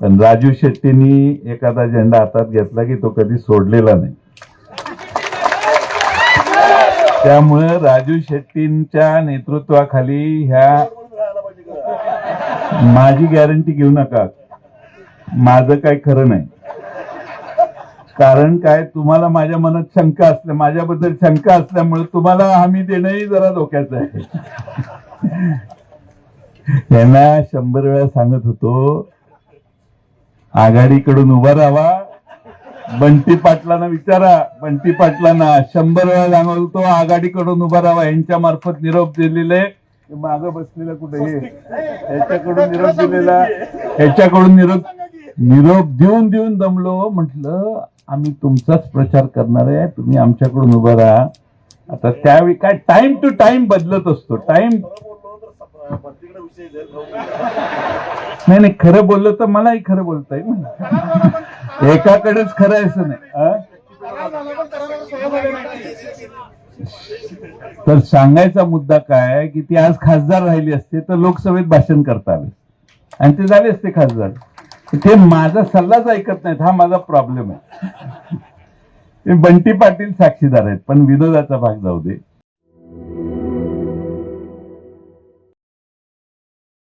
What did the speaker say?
पण राजू शेट्टींनी एखादा झेंडा हातात घेतला की तो कधी सोडलेला नाही. त्यामुळे राजू शेट्टींच्या नेतृत्वाखाली ह्या माझी गॅरंटी घेऊ नका. माझं काय खरं नाही. कारण काय तुम्हाला माझ्या मनात शंका असल्या माझ्याबद्दल शंका असल्यामुळे तुम्हाला हमी देणंही जरा धोक्याचं आहे. यांना शंभर वेळा सांगत होतो आघाडीकडून उभा राहावा बंटी पाटलांना विचारा. बंटी पाटलांना शंभर वेळा सांगत आघाडीकडून उभा राहावा यांच्या मार्फत निरोप दिलेले. माग बसलेला कुठे? हे. याच्याकडून निरोप दिलेला. याच्याकडून निरोप निरोप देऊन देऊन दमलो. म्हटलं आम्ही तुमचाच प्रचार करणार आहे. तुम्ही आमच्याकडून उभा राहा. आता त्यावेळी काय? टाइम टू टाइम बदलत असतो. टाइम नाही नाही खरं बोललं तर मलाही खरं बोलता येईल. एकाकडेच खरं आहे असं नाही. तर सांगायचा मुद्दा काय की ती आज खासदार राहिली असते तर लोकसभेत भाषण करता आले आणि ते झाले असते खासदार. ते माझा सल्लाच ऐकत नाहीत हा माझा प्रॉब्लेम आहे. ते बंटी पाटील साक्षीदार आहेत पण विनोदाचा भाग जाऊ दे.